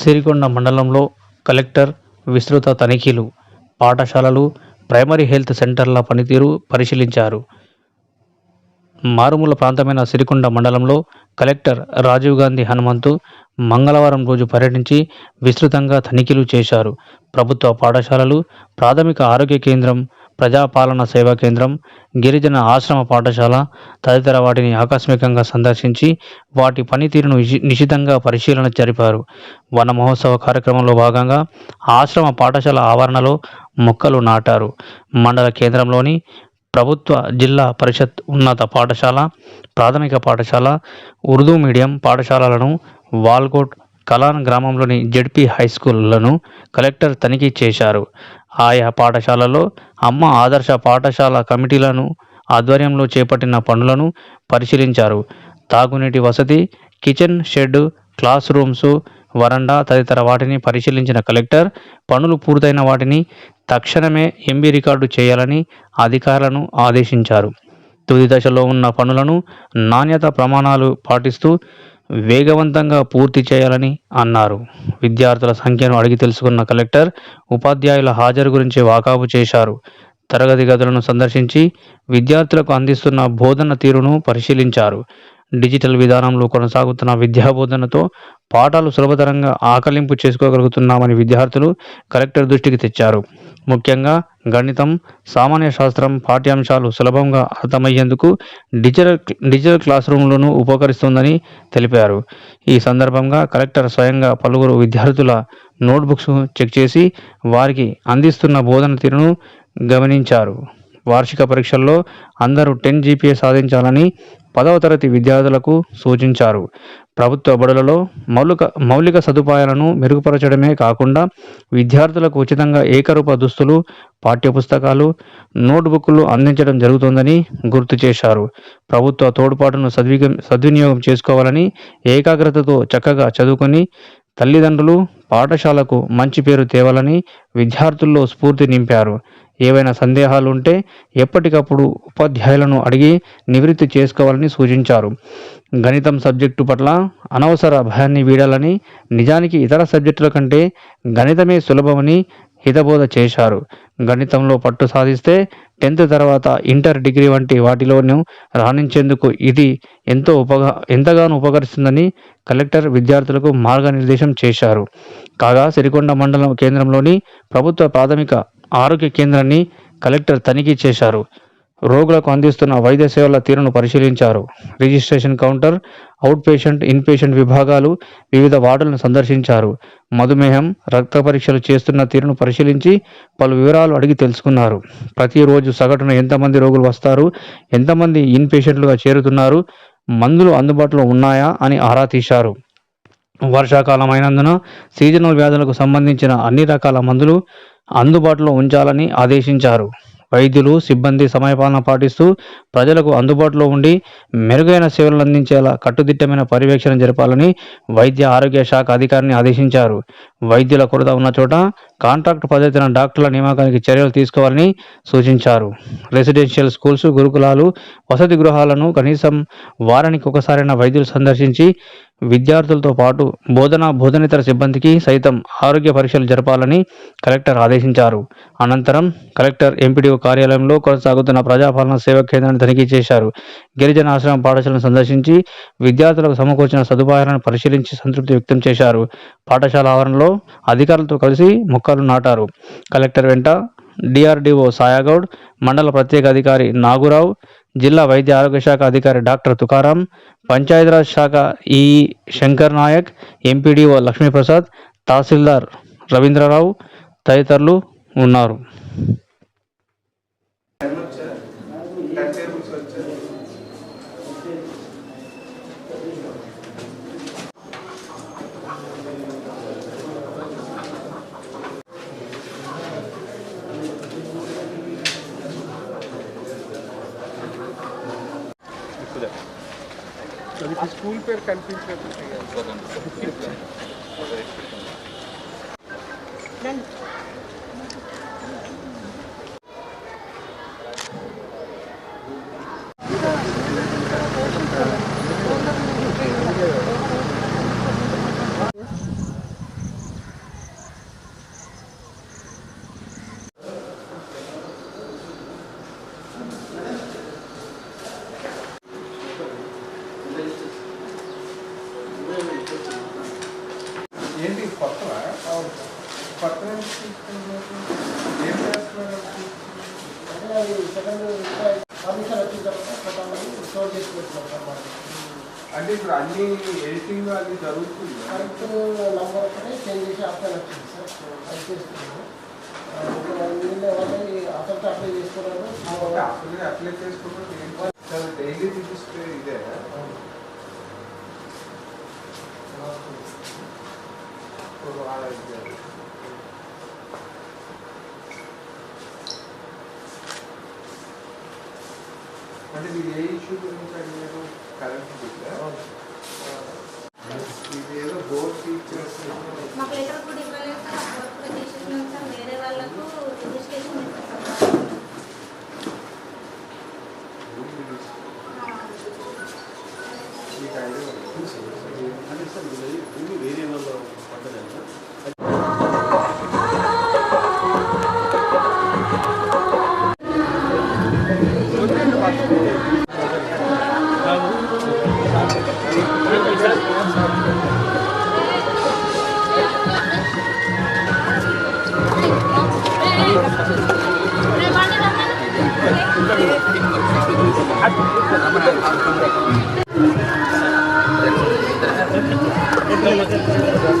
సిరికొండ మండలంలో కలెక్టర్ విస్తృత తనిఖీలు పాఠశాలలు ప్రైమరీ హెల్త్ సెంటర్ల పనితీరు పరిశీలించారు. మారుమూల ప్రాంతమైన సిరికొండ మండలంలో కలెక్టర్ రాజీవ్ గాంధీ హనుమంతు మంగళవారం రోజు పర్యటించి విస్తృతంగా తనిఖీలు చేశారు. ప్రభుత్వ పాఠశాలలు ప్రాథమిక ఆరోగ్య కేంద్రం ప్రజాపాలన సేవా కేంద్రం గిరిజన ఆశ్రమ పాఠశాల తదితర వాటిని ఆకస్మికంగా సందర్శించి వాటి పనితీరును నిశితంగా పరిశీలన జరిపారు. వన మహోత్సవ కార్యక్రమంలో భాగంగా ఆశ్రమ పాఠశాల ఆవరణలో మొక్కలు నాటారు. మండల కేంద్రంలోని ప్రభుత్వ జిల్లా పరిషత్ ఉన్నత పాఠశాల ప్రాథమిక పాఠశాల ఉర్దూ మీడియం పాఠశాలలను వాల్కోట్ కలాన్ గ్రామంలోని జెడ్పీ హై స్కూళ్ళను కలెక్టర్ తనిఖీ చేశారు. ఆయా పాఠశాలలో అమ్మ ఆదర్శ పాఠశాల కమిటీలను ఆధ్వర్యంలో చేపట్టిన పనులను పరిశీలించారు. తాగునీటి వసతి కిచెన్ షెడ్ క్లాస్ రూమ్స్ వరండా తదితర వాటిని పరిశీలించిన కలెక్టర్ పనులు పూర్తయిన వాటిని తక్షణమే ఎంబీ రికార్డు చేయాలని అధికారులను ఆదేశించారు. తుది దశలో ఉన్న పనులను నాణ్యత ప్రమాణాలు పాటిస్తూ వేగవంతంగా పూర్తి చేయాలని అన్నారు. విద్యార్థుల సంఖ్యను అడిగి తెలుసుకున్న కలెక్టర్ ఉపాధ్యాయుల హాజరు గురించి వాకాబు చేశారు. తరగతి గదులను సందర్శించి విద్యార్థులకు అందిస్తున్న బోధన తీరును పరిశీలించారు. డిజిటల్ విధానంలో కొనసాగుతున్న విద్యాబోధనతో పాఠాలు సులభతరంగా ఆకలింపు చేసుకోగలుగుతున్నామని విద్యార్థులు కలెక్టర్ దృష్టికి తెచ్చారు. ముఖ్యంగా గణితం సామాన్య శాస్త్రం పాఠ్యాంశాలు సులభంగా అర్థమయ్యేందుకు డిజిటల్ డిజిటల్ క్లాస్ రూమ్లను ఉపకరిస్తుందని తెలిపారు. ఈ సందర్భంగా కలెక్టర్ స్వయంగా పలువురు విద్యార్థుల నోట్బుక్స్ చెక్ చేసి వారికి అందిస్తున్న బోధన తీరును గమనించారు. వార్షిక పరీక్షల్లో అందరూ టెన్ జీపీఏ సాధించాలని పదవ తరగతి విద్యార్థులకు సూచించారు. ప్రభుత్వ బడులలో మౌలిక మౌలిక సదుపాయాలను మెరుగుపరచడమే కాకుండా విద్యార్థులకు ఉచితంగా ఏకరూప దుస్తులు పాఠ్యపుస్తకాలు నోట్బుక్లు అందించడం జరుగుతోందని గుర్తు చేశారు. ప్రభుత్వ తోడ్పాటును సద్విగ సద్వినియోగం చేసుకోవాలని ఏకాగ్రతతో చక్కగా చదువుకొని తల్లిదండ్రులు పాఠశాలకు మంచి పేరు తేవాలని విద్యార్థుల్లో స్ఫూర్తి నింపారు. ఏవైనా సందేహాలు ఉంటే ఎప్పటికప్పుడు ఉపాధ్యాయులను అడిగి నివృత్తి చేసుకోవాలని సూచించారు. గణితం సబ్జెక్టు పట్ల అనవసర భయాన్ని వీడాలని నిజానికి ఇతర సబ్జెక్టుల కంటే గణితమే సులభమని హితబోధ చేశారు. గణితంలో పట్టు సాధిస్తే టెన్త్ తర్వాత ఇంటర్ డిగ్రీ వంటి వాటిలోనూ రాణించేందుకు ఇది ఎంతో ఉపగా ఎంతగానో ఉపకరిస్తుందని కలెక్టర్ విద్యార్థులకు మార్గనిర్దేశం చేశారు. కాగా సిరికొండ మండలం కేంద్రంలోని ప్రభుత్వ ప్రాథమిక ఆరోగ్య కేంద్రాన్ని కలెక్టర్ తనిఖీ చేశారు. రోగులకు అందిస్తున్న వైద్య సేవల తీరును పరిశీలించారు. Registration counter out patient in patient విభాగాలు వివిధ వార్డులను సందర్శించారు. మధుమేహం రక్త పరీక్షలు చేస్తున్న తీరును పరిశీలించి పలు వివరాలు అడిగి తెలుసుకున్నారు. ప్రతిరోజు సగటున ఎంతమంది రోగులు వస్తారు? ఎంతమంది ఇన్ పేషెంట్లుగా చేరుతున్నారు? మందులు అందుబాటులో ఉన్నాయా? అని ఆరా తీశారు. వర్షాకాలం అయినందున సీజనల్ వ్యాధులకు సంబంధించిన అన్ని రకాల మందులు అందుబాటులో ఉంచాలని ఆదేశించారు. వైద్యులు సిబ్బంది సమయపాలన పాటిస్తూ ప్రజలకు అందుబాటులో ఉండి మెరుగైన సేవలు అందించేలా కట్టుదిట్టమైన పర్యవేక్షణ జరపాలని వైద్య ఆరోగ్య శాఖ అధికారిని ఆదేశించారు. వైద్యుల కొరత ఉన్న చోట కాంట్రాక్ట్ పద్ధతిన డాక్టర్ల నియామకానికి చర్యలు తీసుకోవాలని సూచించారు. రెసిడెన్షియల్ స్కూల్స్ గురుకులాలు వసతి గృహాలను కనీసం వారానికి ఒకసారైనా వైద్యులు సందర్శించి విద్యార్థులతో పాటు బోధన బోధనేతర సిబ్బందికి సైతం ఆరోగ్య పరీక్షలు జరపాలని కలెక్టర్ ఆదేశించారు. అనంతరం కలెక్టర్ ఎంపీడీఓ కార్యాలయంలో కొనసాగుతున్న ప్రజాపాలన సేవా కేంద్రాన్ని తనిఖీ చేశారు. గిరిజన ఆశ్రమ పాఠశాలను సందర్శించి విద్యార్థులకు సమకూర్చిన సదుపాయాలను పరిశీలించి సంతృప్తి వ్యక్తం చేశారు. పాఠశాల ఆవరణలో అధికారులతో కలిసి మొక్కలు నాటారు. కలెక్టర్ వెంట డిఆర్డీఓ సాయాగౌడ్ మండల ప్రత్యేక అధికారి నాగురావు జిల్లా వైద్య ఆరోగ్య శాఖ అధికారి డాక్టర్ తుకారాం పంచాయతీరాజ్ శాఖ ఈ శంకర్ నాయక్ ఎంపీడీఓ లక్ష్మీప్రసాద్ తహసీల్దార్ రవీంద్రరావు తదితరులు ఉన్నారు. అది స్కూల్ పేరు కనిపించలేదు కొత్తవా? కొత్త. ఏం చేస్తున్నారు? సెకండ్ పర్మిషన్ వచ్చిన తర్వాత ప్రధాని స్టోర్ చేసి పెట్టుకున్నాం సార్ మనం అంటే ఇప్పుడు అన్ని ఎడిటింగ్ అది జరుగుతుంది కరెక్ట్ నంబర్ ఒకటే చేంజ్ చేసి ఆప్షన్ వచ్చింది సార్. అది చేస్తున్నాము అసలు అప్లై చేసుకున్నారు? అప్లై అప్లై చేసుకుంటే డైలీ రిజిస్టర్ ఇదే ఇప్పుడు ఆ ఇదే. అంటే మీరు ఏ ఇష్యూ గురించి అడిగారు కరెంట్ బిల్ ఇది ఏదో బోర్డ్ ఫీచర్స్ మాకు లెటర్ కూడా ఇవ్వలేదు సార్ ఆ వర్క్ కూడా చేసేసినాం సార్ వేరే వాళ్ళకు రిజిస్ట్రేషన్ చేస్తాం సార్ మీకు ఐడియా ఉంది. స్కీమ్కి లేవా స్కీమ్ ఫస్ట్ నుంచి లేదా వేరే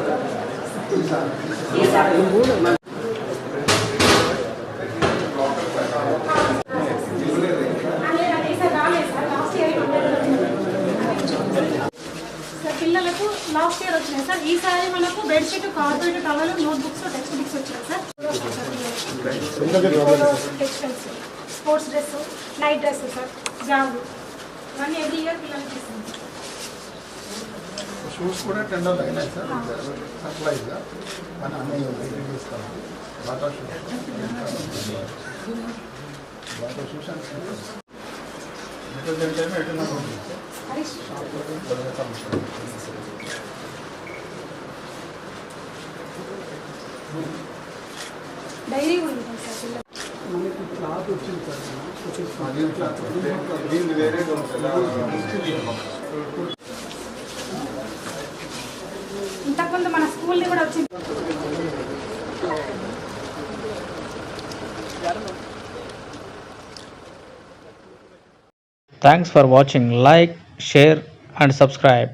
పిల్లలకు లాస్ట్ ఇయర్ వచ్చినాయి సార్. ఈసారి మనకు bedsheet corporate towel notebooks text books వచ్చాయి sir. Textiles sports dress night dress sir job ఇవన్నీ ఎవ్రీ ఇయర్ పిల్లలకి ఇస్తాం. షూస్ కూడా టెండర్ అయినాయి సార్. సప్లైగా మన అన్ని వెయిటింగ్ ఇస్తాం Bata shoes Bata shoes detergent ఏమో ఎటున్నా సార్ డైరీ కూడా ఉంటుంది. సార్ దీన్ని వేరే ముందు మన స్కూల్ని కూడా వచ్చింది. Thanks for watching like share and subscribe